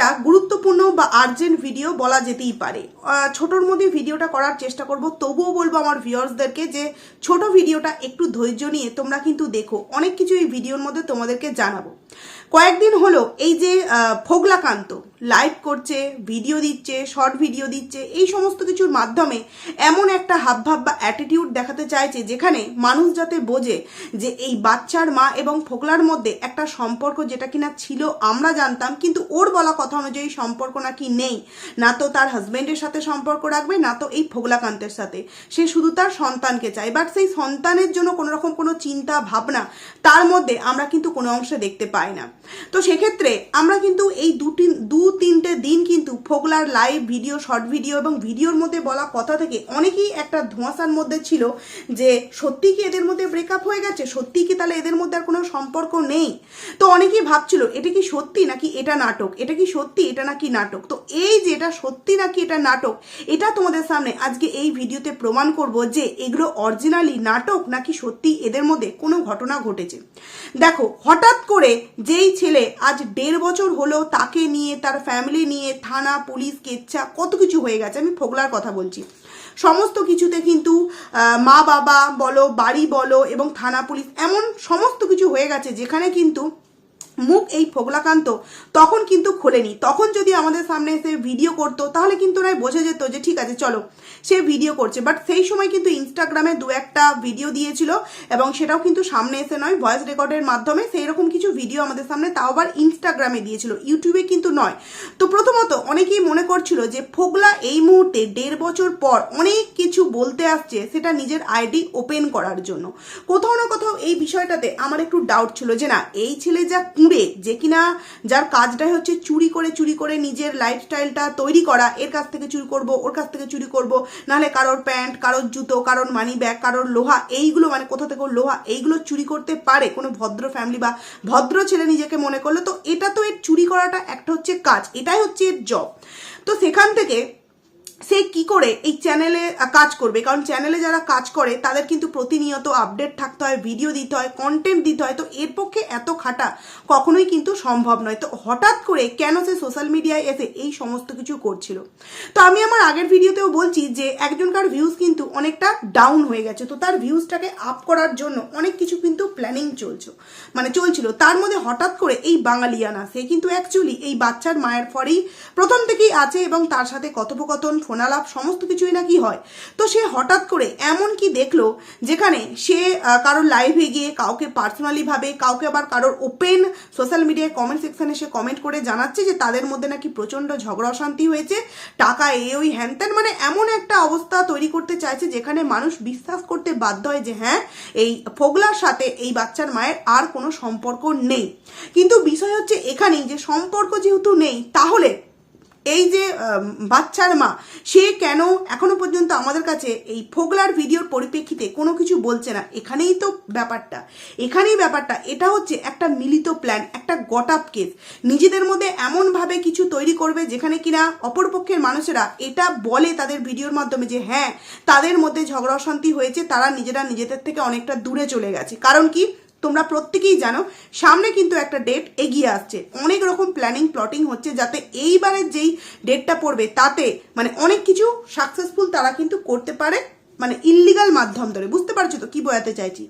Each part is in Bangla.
একটা গুরুত্বপূর্ণ বা আর্জেন্ট ভিডিও বলা যেতেই পারে। ছোটোর মধ্যে ভিডিওটা করার চেষ্টা করব, তবুও বলব আমার ভিউয়ার্সদেরকে যে ছোট ভিডিওটা একটু ধৈর্য নিয়ে তোমরা কিন্তু দেখো। অনেক কিছু এই ভিডিওর মধ্যে তোমাদেরকে জানাব। কয়েকদিন হলো এই যে ফোগলাকান্ত লাইভ করছে ভিডিও দিচ্ছে শর্ট ভিডিও দিচ্ছে, এই সমস্ত কিছুর মাধ্যমে এমন একটা হাবভাব বা অ্যাটিটিউড দেখাতে চাইছে যেখানে মানুষ যাতে বোঝে যে এই বাচ্চার মা এবং ফোকলার মধ্যে একটা সম্পর্ক যেটা কিনা ছিল আমরা জানতাম, কিন্তু ওর বলা কথা অনুযায়ী সম্পর্ক নাকি নেই। না তো তার হাজব্যান্ডের সাথে সম্পর্ক রাখবে, না তো এই ফোগলাকান্তের সাথে। সে শুধু তার সন্তানকে চায় বাট সেই সন্তানের জন্য কোনো রকম কোনো চিন্তা, ভাবনা তার মধ্যে আমরা কিন্তু কোনো অংশে দেখতে পাই না। তো সেক্ষেত্রে আমরা কিন্তু এই দুটি, দু তিনটে দিন কিন্তু ফোগলার লাইভ ভিডিও শর্ট ভিডিও এবং ভিডিওর মধ্যে বলা কথা থেকে অনেকেই একটা ধোঁয়াশার মধ্যে ছিল যে সত্যি কি এদের মধ্যে ব্রেকআপ হয়ে গেছে? সত্যি কি তাহলে এদের মধ্যে আর কোনো সম্পর্ক নেই? তো অনেকেই ভাবছিল, এটা কি সত্যি নাকি এটা নাটক? এটা কি সত্যি? এটা নাকি নাটক? তো এই যে এটা সত্যি নাকি এটা নাটক, এটা তোমাদের সামনে আজকে এই ভিডিওতে প্রমাণ করব যে এগুলো অরিজিনালি নাটক নাকি সত্যি এদের মধ্যে কোনো ঘটনা ঘটেছে। দেখো, হঠাৎ করে যেই ছেলে আজ দেড় বছর হলো তাকে নিয়ে, তার ফ্যামিলি নিয়ে, থানা, পুলিশ, কেচ্ছা, কত কিছু হয়ে গেছে। আমি ফোগলার কথা বলছি। সমস্ত কিছুতে কিন্তু মা বাবা বলো, বাড়ি বলো এবং থানা, পুলিশ এমন সমস্ত কিছু হয়ে গেছে যেখানে কিন্তু মুখ এই ফোগলাকান্ত তখন কিন্তু খোলেনি। তখন যদি আমাদের সামনে এসে ভিডিও করতো, তাহলে কিন্তু নয় বোঝা যেত যে ঠিক আছে, চলো, সে ভিডিও করছে। বাট সেই সময় কিন্তু ইনস্টাগ্রামে দু একটা ভিডিও দিয়েছিল এবং সেটাও কিন্তু সামনে এসে নয় ভয়েস রেকর্ডের মাধ্যমে সেই রকম কিছু ভিডিও আমাদের সামনে তাও আবার ইনস্টাগ্রামে দিয়েছিল। ইউটিউবে কিন্তু নয়। তো প্রথমত অনেকেই মনে করছিল যে ফোগলা এই মুহূর্তে দেড় বছর পর অনেক কিছু বলতে আসছে সেটা নিজের আইডি ওপেন করার জন্য। কোথাও না কোথাও এই বিষয়টাতে আমার একটু ডাউট ছিল যে না, এই ছেলে যা কুঁড়ে যে কিনা যার কাজটাই হচ্ছে চুরি করে চুরি করে নিজের লাইফস্টাইলটা তৈরি করা, এর কাছ থেকে চুরি করব, ওর কাছ থেকে চুরি করব, নাহলে কারোর প্যান্ট, কারোর জুতো, কারোর মানি ব্যাগ কারোর লোহা, এইগুলো মানে কোথা থেকে লোহা, এইগুলো চুরি করতে পারে কোনো ভদ্র ফ্যামিলি বা ভদ্র ছেলে নিজেকে মনে করল, তো এটা তো এর চুরি করাটা একটা হচ্ছে কাজ, এটাই হচ্ছে এর জব তো সেখান থেকে সে কি করে এই চ্যানেলে কাজ করবে? কারণ চ্যানেলে যারা কাজ করে, তাদের কিন্তু প্রতিনিয়ত আপডেট থাকতে হয় ভিডিও দিতে হয় কন্টেন্ট দিতে হয়। তো এর পক্ষে এত খাটা কখনোই কিন্তু সম্ভব নয়। তো হঠাৎ করে কেন সে সোশ্যাল মিডিয়ায় এসে এই সমস্ত কিছু করছিল? তো আমি আমার আগের ভিডিওতেও বলছি যে, একজনকার ভিউজ কিন্তু অনেকটা ডাউন হয়ে গেছে। তো তার ভিউজটাকে আপ করার জন্য অনেক কিছু কিন্তু প্ল্যানিং চলছে মানে চলছিল। তার মধ্যে হঠাৎ করে এই বাঙালিয়ানা, সে কিন্তু অ্যাকচুয়ালি এই বাচ্চার মায়ের পরেই প্রথম থেকেই আছে এবং তার সাথে কথোপকথন ফোনালাপ সমস্ত কিছুই নাকি হয়? তো সে হঠাৎ করে এমন কি দেখল যেখানে সে কারোর লাইভে গিয়ে কাউকে পার্সোনালিভাবে কাউকে আবার কারোর ওপেন সোশ্যাল মিডিয়ায় কমেন্ট সেকশানে সে কমেন্ট করে জানাচ্ছে যে তাদের মধ্যে নাকি প্রচণ্ড ঝগড়া অশান্তি হয়েছে, টাকা এ ওই হ্যান ত্যান মানে এমন একটা অবস্থা তৈরি করতে চাইছে যেখানে মানুষ বিশ্বাস করতে বাধ্য হয় যে হ্যাঁ এই ফোগলার সাথে এই বাচ্চার মায়ের আর কোনো সম্পর্ক নেই। কিন্তু বিষয় হচ্ছে এখানেই যে সম্পর্ক যেহেতু নেই, তাহলে এই যে বাচ্চার মা, সে কেন এখনও পর্যন্ত আমাদের কাছে এই ফোগলার ভিডিওর পরিপ্রেক্ষিতে কোনো কিছু বলছে না? এখানেই তো ব্যাপারটা। এখানেই ব্যাপারটা। এটা হচ্ছে একটা মিলিত প্ল্যান একটা গটাপ কেস নিজেদের মধ্যে এমনভাবে কিছু তৈরি করবে যেখানে কিনা অপরপক্ষের মানুষেরা এটা বলে তাদের ভিডিওর মাধ্যমে যে হ্যাঁ তাদের মধ্যে ঝগড়া অশান্তি হয়েছে, তারা নিজেরা নিজেদের থেকে অনেকটা দূরে চলে গেছে। কারণ কি? তোমরা প্রত্যেকেই জানো, সামনে কিন্তু একটা ডেট এগিয়ে আসছে। অনেক রকম প্ল্যানিং প্লটিং হচ্ছে যাতে এইবারের যেই ডেটটা পড়বে, তাতে মানে অনেক কিছু সাকসেসফুল তারা কিন্তু করতে পারে মানে ইল্লিগাল মাধ্যম ধরে। বুঝতে পারছ তো কি বোঝাতে চাইছি?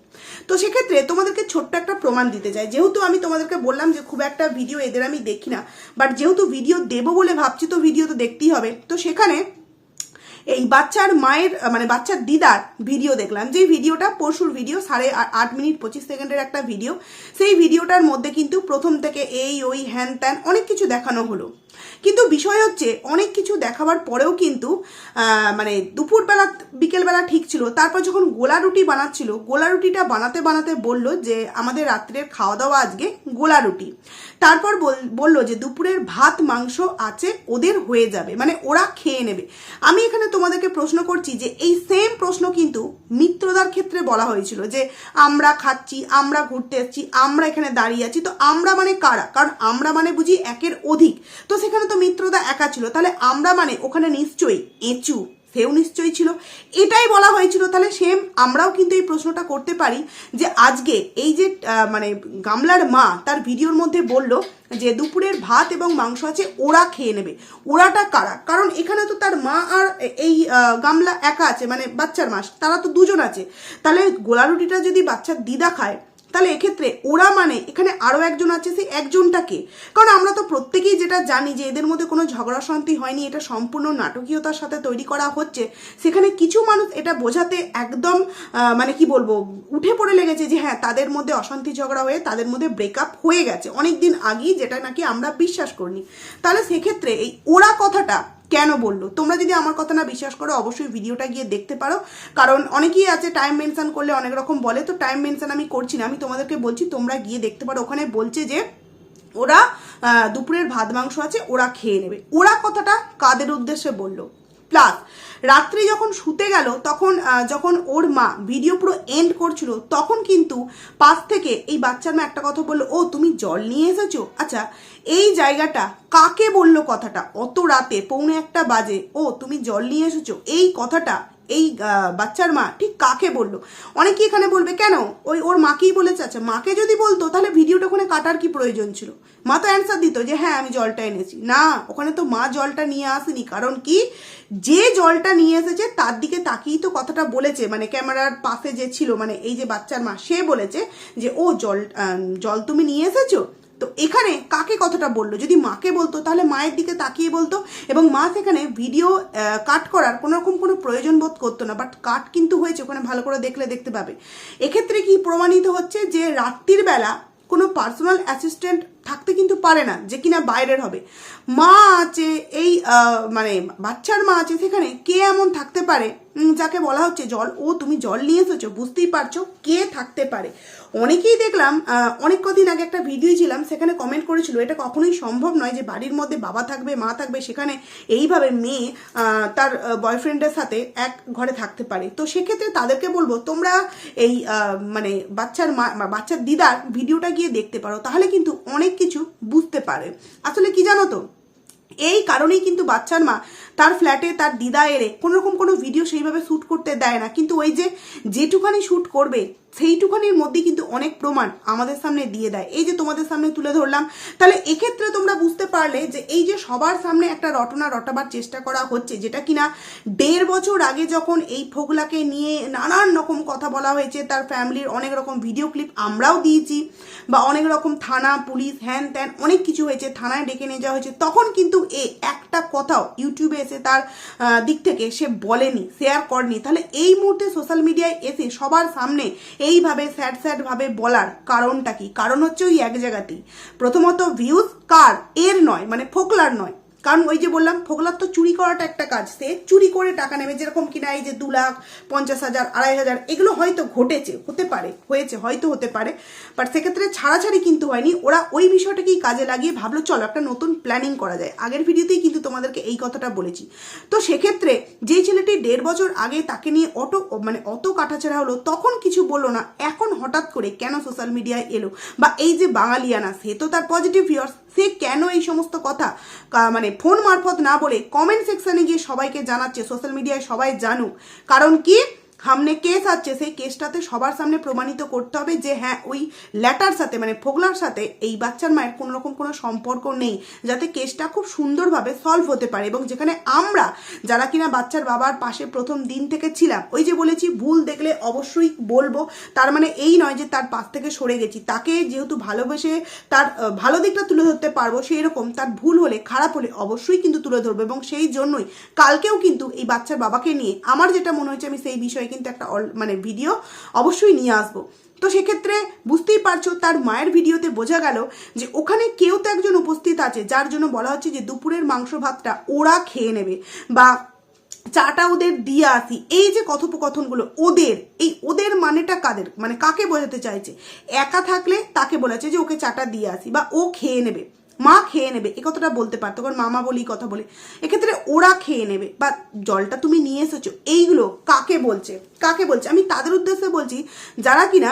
তো সেক্ষেত্রে তোমাদেরকে ছোট্ট একটা প্রমাণ দিতে চাই। যেহেতু আমি তোমাদেরকে বললাম যে খুব একটা ভিডিও এদের আমি দেখি না বাট যেহেতু ভিডিও দেবো বলে ভাবছি, তো ভিডিও তো দেখতেই হবে। তো সেখানে এই বাচ্চার মায়ের মানে বাচ্চার দিদার ভিডিও দেখলাম। যে ভিডিওটা পরশুর ভিডিও সাড়ে আট মিনিট পঁচিশ সেকেন্ডের একটা ভিডিও সেই ভিডিওটার মধ্যে কিন্তু প্রথম থেকে এই, ওই, হ্যান ত্যান অনেক কিছু দেখানো হলো। কিন্তু বিষয় হচ্ছে, অনেক কিছু দেখাবার পরেও কিন্তু মানে দুপুরবেলা, বিকেলবেলা ঠিক ছিল। তারপর যখন গোলা রুটি বানাচ্ছিল, গোলা রুটিটা বানাতে বানাতে বলল যে, আমাদের রাত্রের খাওয়া দাওয়া আজকে গোলা রুটি। তারপর বল- বলল যে, দুপুরের ভাত, মাংস আছে, ওদের হয়ে যাবে। মানে ওরা খেয়ে নেবে। আমি এখানে তোমাদেরকে প্রশ্ন করছি যে এই সেম প্রশ্ন কিন্তু মিত্রদার ক্ষেত্রে বলা হয়েছিল যে আমরা খাচ্ছি, আমরা ঘুরতে আসছি আমরা এখানে দাঁড়িয়ে আছি, তো আমরা মানে কারা? কারণ আমরা মানে বুঝি একের অধিক। তো সেখানে তো মিত্রদা একা ছিল। তাহলে আমরা মানে ওখানে নিশ্চয়ই এঁচু। সেও নিশ্চয়ই ছিল। এটাই বলা হয়েছিল। তাহলে সেম আমরাও কিন্তু এই প্রশ্নটা করতে পারি যে আজকে এই যে মানে গামলার মা তার ভিডিওর মধ্যে বলল যে দুপুরের ভাত এবং মাংস আছে, ওরা খেয়ে নেবে। ওরাটা কারা? কারণ এখানে তো তার মা আর এই গামলা একা আছে মানে বাচ্চার মাস তারা তো দুজন আছে। তাহলে গোলা রুটিটা যদি বাচ্চার দিদা খায় তাহলে এক্ষেত্রে ওরা মানে এখানে আরও একজন আছে, সেই একজনটাকে। কারণ আমরা তো প্রত্যেকেই যেটা জানি যে এদের মধ্যে কোনো ঝগড়া শান্তি হয়নি, এটা সম্পূর্ণ নাটকীয়তার সাথে তৈরি করা হচ্ছে। সেখানে কিছু মানুষ এটা বোঝাতে একদম মানে কি বলব, উঠে পড়ে লেগেছে যে হ্যাঁ তাদের মধ্যে অশান্তি ঝগড়া হয়ে তাদের মধ্যে ব্রেকআপ হয়ে গেছে। অনেক দিন আগেই যেটা নাকি আমরা বিশ্বাস করিনি। তাহলে সেক্ষেত্রে এই ওরা কথাটা কেন বলল? তোমরা যদি আমার কথা না বিশ্বাস করো, অবশ্যই ভিডিওটা গিয়ে দেখতে পারো। কারণ অনেকেই আছে টাইম মেনশান করলে অনেক রকম বলে, তো টাইম মেনশান আমি করছি না। আমি তোমাদেরকে বলছি, তোমরা গিয়ে দেখতে পারো। ওখানে বলছে যে, ওরা দুপুরের ভাত মাংস আছে, ওরা খেয়ে নেবে। ওরা কথাটা কাদের উদ্দেশ্যে বলল? প্লাস রাত্রে যখন শুতে গেল, তখন যখন ওর মা ভিডিও পুরো এন্ড করছিল, তখন কিন্তু পাশ থেকে এই বাচ্চার মা একটা কথা বলল, ও, তুমি জল নিয়ে এসেছ? আচ্ছা এই জায়গাটা কাকে বলল কথাটা? অত রাতে পৌনে একটা বাজে, ও, তুমি জল নিয়ে এসেছ? এই কথাটা এই বাচ্চার মা ঠিক কাকে বলল? অনেকেই এখানে বলবে, কেন? ওই ওর মাকেই বলেছে। আচ্ছা মাকে যদি বলতো, তাহলে ভিডিওটা ওখানে কাটার কি প্রয়োজন ছিল? মা তো অ্যান্সার দিত যে হ্যাঁ আমি জলটা এনেছি। না, ওখানে তো মা জলটা নিয়ে আসেনি। কারণ কি? যে জলটা নিয়ে এসেছে, তার দিকে তাকিয়েই তো কথাটা বলেছে। মানে ক্যামেরার পাশে যে ছিল মানে এই যে বাচ্চার মা, সে বলেছে যে, ও জল জল তুমি নিয়ে এসেছ? তো এখানে কাকে কথাটা বলল? যদি মাকে বলতো, তাহলে মায়ের দিকে তাকিয়ে বলতো এবং মা সেখানে ভিডিও কাট করার কোনো রকম কোনো প্রয়োজন বোধ করতো না বাট কাট কিন্তু হয়েছে, ওখানে ভালো করে দেখলে দেখতে পাবে। এক্ষেত্রে কি প্রমাণিত হচ্ছে যে রাত্রির বেলা কোনো পার্সোনাল অ্যাসিস্ট্যান্ট থাকতে কিন্তু পারে না, যে কিনা বাইরের হবে। মা আছে, এই মানে বাচ্চার মা আছে সেখানে কে এমন থাকতে পারে? যাকে বলা হচ্ছে জল। ও, তুমি জল নিয়ে এসেছ, বুঝতেই পারছ কে থাকতে পারে। অনেকেই দেখলাম অনেক কদিন আগে একটা ভিডিও ছিলাম, সেখানে কমেন্ট করেছিল, এটা কখনোই সম্ভব নয় যে বাড়ির মধ্যে বাবা থাকবে, মা থাকবে, সেখানে এইভাবে মেয়ে তার বয়ফ্রেন্ডের সাথে এক ঘরে থাকতে পারে। তো সেক্ষেত্রে তাদেরকে বলব, তোমরা এই মানে বাচ্চার মা বাচ্চার দিদার ভিডিওটা গিয়ে দেখতে পারো। তাহলে কিন্তু অনেক কিছু বুঝতে পারে। আসলে কি জানো তো? এই কারণেই কিন্তু বাচ্চার মা তার ফ্ল্যাটে তার দিদা এলে কোনো রকম কোনো ভিডিও সেইভাবে শ্যুট করতে দেয় না। কিন্তু ওই যে যেটুখানি শ্যুট করবে, সেইটুখানির মধ্যে কিন্তু অনেক প্রমাণ আমাদের সামনে দিয়ে দেয়। এই যে তোমাদের সামনে তুলে ধরলাম, তাহলে এক্ষেত্রে তোমরা বুঝতে পারলে যে এই যে সবার সামনে একটা রটনা রটাবার চেষ্টা করা হচ্ছে, যেটা কিনা দেড় বছর আগে যখন এই ফোগলাকে নিয়ে নানান রকম কথা বলা হয়েছে, তার ফ্যামিলির অনেক রকম ভিডিও ক্লিপ আমরাও দিয়েছি, বা অনেক রকম থানা, পুলিশ, হ্যান ত্যান অনেক কিছু হয়েছে, থানায় ডেকে নিয়ে যাওয়া হয়েছে, তখন কিন্তু এ একটা কথাও ইউটিউবে এসে তার দিক থেকে সে বলেনি শেয়ার করেনি। তাহলে এই মুহূর্তে সোশ্যাল মিডিয়ায় এসে সবার সামনে এইভাবে স্যাড স্যাডভাবে বলার কারণটা কি? কারণ হচ্ছে ওই এক জায়গাতেই। প্রথমত ভিউজ কার? এর নয় মানে ফোকলার নয়। কারণ ওই যে বললাম, ফোকলার তো চুরি করাটা একটা কাজ। সে চুরি করে টাকা নেবে, যেরকম কিনা এই যে দু লাখ, পঞ্চাশ হাজার, আড়াই হাজার, এগুলো হয়তো ঘটেছে, হতে পারে, হয়েছে, হয়তো হতে পারে বাট সেক্ষেত্রে ছাড়াছাড়ি কিন্তু হয়নি। ওরা ওই বিষয়টাকেই কাজে লাগিয়ে ভাবলো, চলো একটা নতুন প্ল্যানিং করা যায়। আগের ভিডিওতেই কিন্তু তোমাদেরকে এই কথাটা বলেছি। তো সেক্ষেত্রে যে ছেলেটি দেড় বছর আগে তাকে নিয়ে অটো মানে অত কাটাছেড়া হলো, তখন কিছু বলল না। এখন হঠাৎ করে কেন সোশ্যাল মিডিয়ায় এলো? বা এই যে বাঙালিয়ানা, সে তো তার পজিটিভ ভিউয়ার্স সে কেন এই সমস্ত কথা? মানে ফোন মারফত না বলে কমেন্ট সেকশনে গিয়ে সবাইকে জানাচ্ছে সোশ্যাল মিডিয়ায় সবাই জানুক। কারণ কি? সামনে কেস আছে, সেই কেসটাতে সবার সামনে প্রমাণিত করতে হবে যে হ্যাঁ ওই ল্যাটার সাথে মানে ফোগলার সাথে এই বাচ্চার মায়ের কোনো রকম কোনো সম্পর্ক নেই, যাতে কেসটা খুব সুন্দরভাবে সলভ হতে পারে এবং যেখানে আমরা যারা কিনা বাচ্চার বাবার পাশে প্রথম দিন থেকে ছিলাম, ওই যে বলেছি, ভুল দেখলে অবশ্যই বলব, তার মানে এই নয় যে তার পাশ থেকে সরে গেছি, তাকে যেহেতু ভালোবেসে তার ভালো দিকটা তুলে ধরতে পারব, সেই রকম তার ভুল হলে, খারাপ হলে অবশ্যই কিন্তু তুলে ধরবো এবং সেই জন্যই কালকেও কিন্তু এই বাচ্চার বাবাকে নিয়ে আমার যেটা মনে হয়েছে, আমি সেই বিষয়ে কিন্তু একটা মানে ভিডিও অবশ্যই নিয়ে আসব। তো সেক্ষেত্রে বুঝতেই পারছ, তার মায়ের ভিডিওতে বোঝা গেল যে ওখানে কেউ তো একজন উপস্থিত আছে, যার জন্য বলা হচ্ছে যে দুপুরের মাংস ভাতটা ওরা খেয়ে নেবে বা চাটা ওদের দিয়ে আসি। এই যে কথোপকথনগুলো, ওদের, এই ওদের মানেটা কাদের? মানে কাকে বোঝাতে চাইছে? একা থাকলে তাকে বলেছে যে ওকে চাটা দিয়ে আসি বা ও খেয়ে নেবে। মা খেয়ে নেবে, এ কথাটা বলতে পারতো, কারণ মামা বলি কথা বলে। এক্ষেত্রে ওরা খেয়ে নেবে, বা জলটা তুমি নিয়ে এসেছ, এইগুলো কাকে বলছে? কাকে বলছে? আমি তাদের উদ্দেশ্যে বলছি, যারা কিনা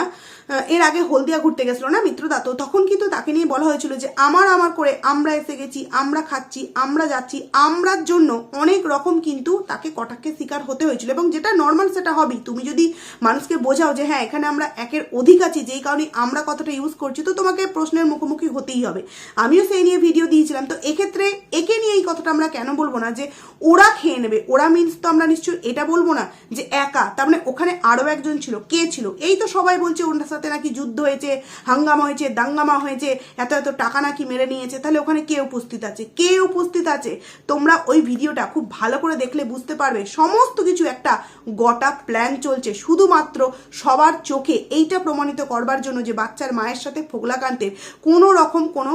এর আগে হলদিয়া ঘুরতে গেছিল না মিত্রদা? তখন কিন্তু তাকে নিয়ে বলা হয়েছিল যে, আমার আমার করে আমরা এসে গেছি, আমরা খাচ্ছি, আমরা যাচ্ছি, আমরার জন্য অনেক রকম কিন্তু তাকে কটাক্ষের শিকার হতে হয়েছিল। এবং যেটা নর্মাল সেটা হবেই। তুমি যদি মানুষকে বোঝাও যে হ্যাঁ এখানে আমরা একের অধিক আছি, যেই কারণে আমরা কথাটা ইউজ করছি, তো তোমাকে প্রশ্নের মুখোমুখি হতেই হবে। আমিও সেই নিয়ে ভিডিও দিয়েছিলাম। তো এক্ষেত্রে একে নিয়ে এই কথাটা আমরা কেন বলব না যে, ওরা খেয়ে নেবে। ওরা মিনস তো আমরা নিশ্চয়ই এটা বলব না যে, একা। তার মানে ওখানে আরও একজন ছিল, কে ছিল? এই তো সবাই বলছে, ওনার সাথে নাকি যুদ্ধ হয়েছে, হাঙ্গামা হয়েছে, দাঙ্গামা হয়েছে, এত এত টাকা নাকি মেরে নিয়েছে, তাহলে ওখানে কে উপস্থিত আছে? কে উপস্থিত আছে? তোমরা ওই ভিডিওটা খুব ভালো করে দেখলে বুঝতে পারবে। সমস্ত কিছু একটা গোটা প্ল্যান চলছে। শুধুমাত্র সবার চোখে এইটা প্রমাণিত করবার জন্য যে বাচ্চার মায়ের সাথে ফোগলাকান্তের কোনো রকম কোনো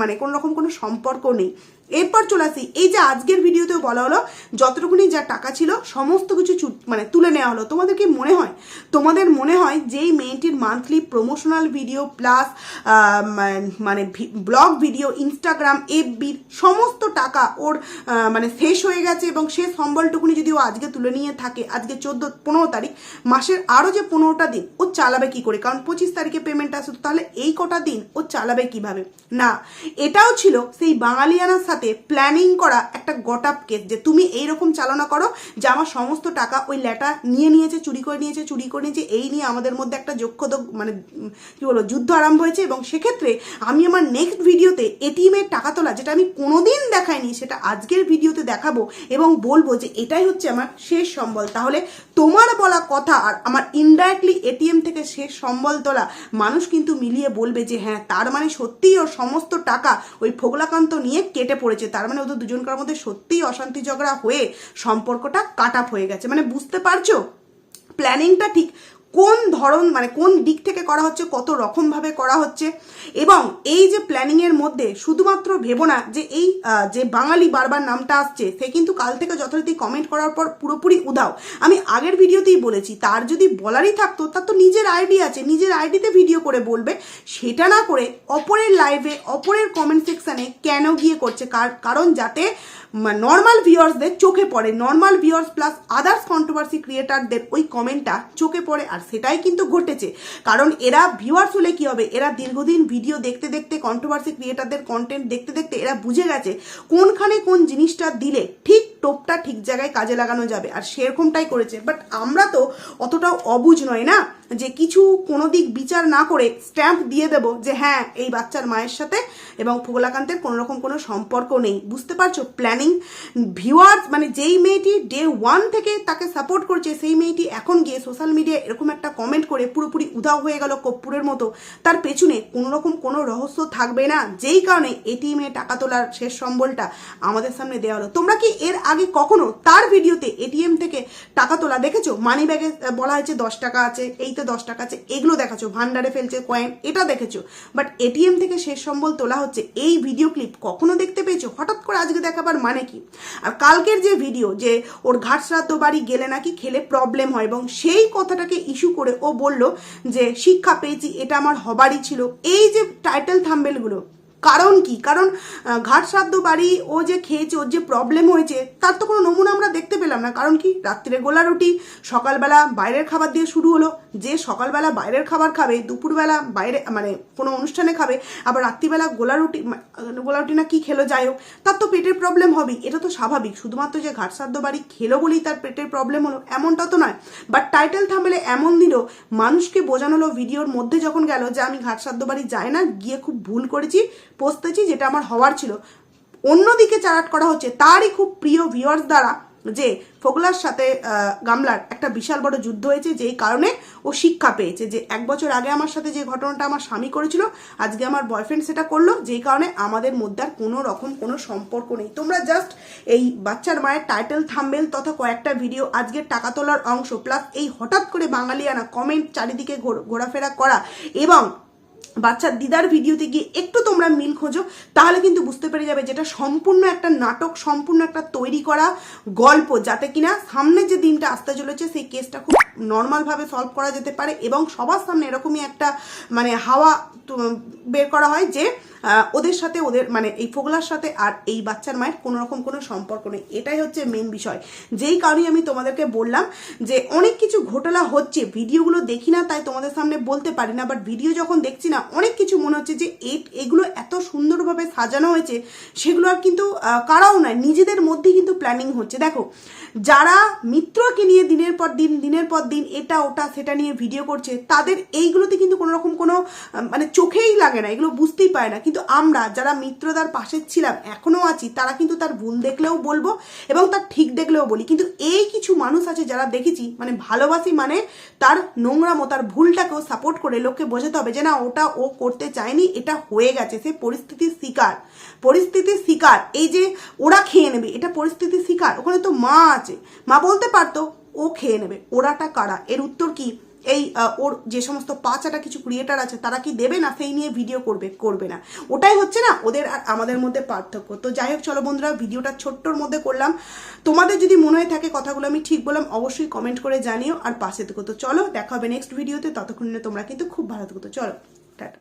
মানে কোনো রকম কোনো সম্পর্ক নেই। এরপর চলে আসি। এই যে আজকের ভিডিওতেও বলা হলো, যতটুকুনি যা টাকা ছিল, সমস্ত কিছু মানে তুলে নেওয়া হলো। তোমাদের কি মনে হয়? তোমাদের মনে হয় যেই মেয়েটির মান্থলি প্রমোশনাল ভিডিও প্লাস মানে ব্লগ ভিডিও ইনস্টাগ্রাম এফবির সমস্ত টাকা ওর মানে শেষ হয়ে গেছে এবং সে সম্বলটুকুনি যদি ও আজকে তুলে নিয়ে থাকে, আজকে চোদ্দ, পনেরো তারিখ, মাসের আরও যে পনেরোটা দিন, ও চালাবে কি করে? কারণ পঁচিশ তারিখে পেমেন্ট আসে তো তাহলে এই কটা দিন ও চালাবে কীভাবে? না, এটাও ছিল সেই বাঙালিয়ানার সাথে প্ল্যানিং করা একটা গটাপ কেস যে তুমি এইরকম চালনা করো যে আমার সমস্ত টাকা ওই ল্যাটা নিয়ে নিয়েছে, চুরি করে নিয়েছে, চুরি করে নিয়েছে, এই নিয়ে আমাদের মধ্যে একটা যক্ষ মানে কি বলব, যুদ্ধ আরম্ভ হয়েছে এবং সেক্ষেত্রে আমি আমার নেক্সট ভিডিওতে এটিএমের টাকা তোলা যেটা আমি কোনোদিন দেখাইনি, সেটা আজকের ভিডিওতে দেখাবো এবং বলব যে এটাই হচ্ছে আমার শেষ সম্বল। তাহলে তোমার বলা কথা আর আমার ইনডাইরেক্টলি এটিএম থেকে শেষ সম্বল তোলা মানুষ কিন্তু মিলিয়ে বলবে যে হ্যাঁ তার মানে সত্যিই ওর সমস্ত টাকা ওই ফোগলাকান্ত নিয়ে কেটে পড়েছে তার মানে ওদের দুজনকার মধ্যে সত্যিই অশান্তি ঝগড়া হয়ে সম্পর্কটা কাট হয়ে গেছে। মানে বুঝতে পারছ? প্ল্যানিংটা ঠিক কোন ধরন মানে কোন দিক থেকে করা হচ্ছে, কত রকমভাবে করা হচ্ছে, এবং এই যে প্ল্যানিংয়ের মধ্যে শুধুমাত্র ভেবো না যে এই যে বাঙালি বারবার নামটা আসছে, সে কিন্তু কাল থেকে যথারীতি কমেন্ট করার পর পুরোপুরি উদাও আমি আগের ভিডিওতেই বলেছি, তার যদি বলারই থাকতো, তার তো নিজের আইডি আছে, নিজের আইডিতে ভিডিও করে বলবে। সেটা না করে অপরের লাইভে অপরের কমেন্ট সেকশানে কেন গিয়ে করছে? কার- কারণ যাতে নর্মাল ভিউয়ার্সদের চোখে পড়ে normal viewers plus others controversy ক্রিয়েটারদের ওই কমেন্টটা চোখে পড়ে আর সেটাই কিন্তু ঘটেছে। কারণ এরা ভিউয়ার্স হলে কি হবে? এরা দীর্ঘদিন ভিডিও দেখতে দেখতে কন্ট্রোভার্সি ক্রিয়েটারদের কন্টেন্ট দেখতে দেখতে এরা বুঝে গেছে কোনখানে কোন জিনিসটা দিলে ঠিক টোপটা ঠিক জায়গায় কাজে লাগানো যাবে। আর সেরকমটাই করেছে। বাট আমরা তো অতটাও অবুঝ নয়, না? যে কিছু কোনো দিক বিচার না করে স্ট্যাম্প দিয়ে দেব যে হ্যাঁ এই বাচ্চার মায়ের সাথে এবং ফুগলাকান্তের কোনো রকম কোনো সম্পর্ক নেই। বুঝতে পারছ? প্ল্যানিং ভিউয়ার্স মানে যেই মেয়েটি ডে ওয়ান থেকে তাকে সাপোর্ট করছে, সেই মেয়েটি এখন গিয়ে সোশ্যাল মিডিয়ায় এরকম একটা কমেন্ট করে পুরোপুরি উধাও হয়ে গেল কপ্পুরের মতো। তার পেছনে কোনো রকম কোনো রহস্য থাকবে না। যেই কারণে এটিএমে টাকা তোলার শেষ সম্বলটা আমাদের সামনে দেওয়া হলো। তোমরা কি এর আগে কখনো তার ভিডিওতে এটিএম থেকে টাকা তোলা দেখেছ? মানি ব্যাগে বলা হয়েছে দশ টাকা আছে এইতে দশ টাকা আছে, এগুলো দেখাছো ভান্ডারে ফেলছে কয়েন এটা দেখেছ? বাট এটিএম থেকে শেষ সম্বল তোলা হচ্ছে এই ভিডিও ক্লিপ কখনো দেখতে পেয়েছ? হঠাৎ করে আজকে দেখাবার মানে কি? আর কালকের যে ভিডিও যে ওর ঘাট শ্রাদ্ধ বাড়ি গেলে নাকি খেলে প্রবলেম হয় এবং সেই কথাটাকে ইস্যু করে ও বলল যে, শিক্ষা পেয়েছি, এটা আমার হবারই ছিল। এই যে টাইটেল থাম্বেলগুলো কারণ কি? কারণ ঘাট শ্রাদ্ধ বাড়ি, ও যে খেয়েছে, ওর যে প্রবলেম হয়েছে, তার তো কোনো নমুনা আমরা দেখতে পেলাম না। কারণ কি? রাত্রে গোলা রুটি, সকালবেলা বাইরের খাবার দিয়ে শুরু হলো। যে সকালবেলা বাইরের খাবার খাবে, দুপুরবেলা বাইরে মানে কোনো অনুষ্ঠানে খাবে, আবার রাত্রিবেলা গোলা রুটি গোলা রুটি না কি খেলো, যাই হোক, তার তো পেটের প্রবলেম হবেই এটা তো স্বাভাবিক। শুধুমাত্র যে ঘাট শ্রাদ্ধ বাড়ি খেলো বলেই তার পেটের প্রবলেম হলো, এমনটা তো নয়। বাট টাইটেল থামেলে এমন দিল, মানুষকে বোঝানো হলো, ভিডিওর মধ্যে যখন গেল যে আমি ঘাট শ্রাদ্ধ বাড়ি যাই না, গিয়ে খুব ভুল করেছি পোস্তেছি, যেটা আমার হওয়ার ছিল। অন্যদিকে চারাট করা হচ্ছে, তারই খুব প্রিয় ভিউয়ার্স দ্বারা যে ফোগলার সাথে গামলার একটা বিশাল বড় যুদ্ধ হয়েছে, যেই কারণে ও শিক্ষা পেয়েছে যে এক বছর আগে আমার সাথে যে ঘটনাটা আমার স্বামী করেছিল, আজকে আমার বয়ফ্রেন্ড সেটা করল, যেই কারণে আমাদের মধ্যে আর কোনো রকম কোনো সম্পর্ক নেই। তোমরা জাস্ট এই বাচ্চার মায়ের টাইটেল থাম্বেল তথা কয়েকটা ভিডিও আজকের টাকা তোলার অংশ প্লাস এই হঠাৎ করে বাঙালিয়ানা কমেন্ট চারিদিকে ঘোর- ঘোরাফেরা করা এবং বাচ্চার দিদার ভিডিওতে গিয়ে একটু তোমরা মিল খোঁজো, তাহলে কিন্তু বুঝতে পেরে যাবে যেটা সম্পূর্ণ একটা নাটক, সম্পূর্ণ একটা তৈরি করা গল্প, যাতে কিনা সামনে যে দিনটা আসতে চলেছে, সেই কেসটা খুব নর্মালভাবে সলভ করা যেতে পারে এবং সবার সামনে এরকমই একটা মানে হাওয়া বের করা হয় যে ওদের সাথে ওদের মানে এই ফোগলার সাথে আর এই বাচ্চার মায়ের কোনো রকম কোনো সম্পর্ক নেই। এটাই হচ্ছে মেন বিষয়। যেই কারণে আমি তোমাদেরকে বললাম যে অনেক কিছু ঘটনা হচ্ছে, ভিডিওগুলো দেখি না, তাই তোমাদের সামনে বলতে পারি না বাট ভিডিও যখন দেখছি না, অনেক কিছু মনে হচ্ছে যে এগুলো এত সুন্দরভাবে সাজানো হয়েছে, সেগুলো আর কিন্তু কারাও নয়, নিজেদের মধ্যেই কিন্তু প্ল্যানিং হচ্ছে। দেখো যারা মিত্রকে নিয়ে দিনের পর দিন, দিনের পর দিন এটা, ওটা, সেটা নিয়ে ভিডিও করছে, তাদের এইগুলোতে কিন্তু কোনো রকম কোনো মানে চোখেই লাগে না, এগুলো বুঝতেই পারে না। কিন্তু আমরা যারা মিত্রদার পাশে ছিলাম এখনও আছি, তারা কিন্তু তার ভুল দেখলেও বলব এবং তার ঠিক দেখলেও বলি। কিন্তু এই কিছু মানুষ আছে যারা দেখেছি মানে ভালোবাসি মানে তার নোংরামো, তার ভুলটাকেও সাপোর্ট করে লোককে বোঝাতে হবে যে না, ওটা ও করতে চায়নি, এটা হয়ে গেছে, সে পরিস্থিতির শিকার। পরিস্থিতির শিকার, এই যে ওরা খেয়ে নেবে, এটা পরিস্থিতির শিকার। ওখানে তো মা আছে। মা বলতে পারতো, ও খেয়ে নেবে। ওরাটা কারা? এর উত্তর কি? এই ওর যে সমস্ত পাঁচাটা কিছু ক্রিয়েটার আছে, তারা কি দেবে না, সেই নিয়ে ভিডিও করবে করবে না। ওটাই হচ্ছে না, ওদের আর আমাদের মধ্যে পার্থক্য। তো যাই হোক, চলো বন্ধুরা ভিডিওটা ছোট্টর মধ্যে করলাম। তোমাদের যদি মনে হয়ে থাকে কথাগুলো, আমি ঠিক বললাম, অবশ্যই কমেন্ট করে জানিও, আর পাশে থেকো। তো চলো, দেখা হবে নেক্সট ভিডিওতে ততক্ষণে তোমরা কিন্তু খুব ভালো থেকো। তো চলো, টাটা।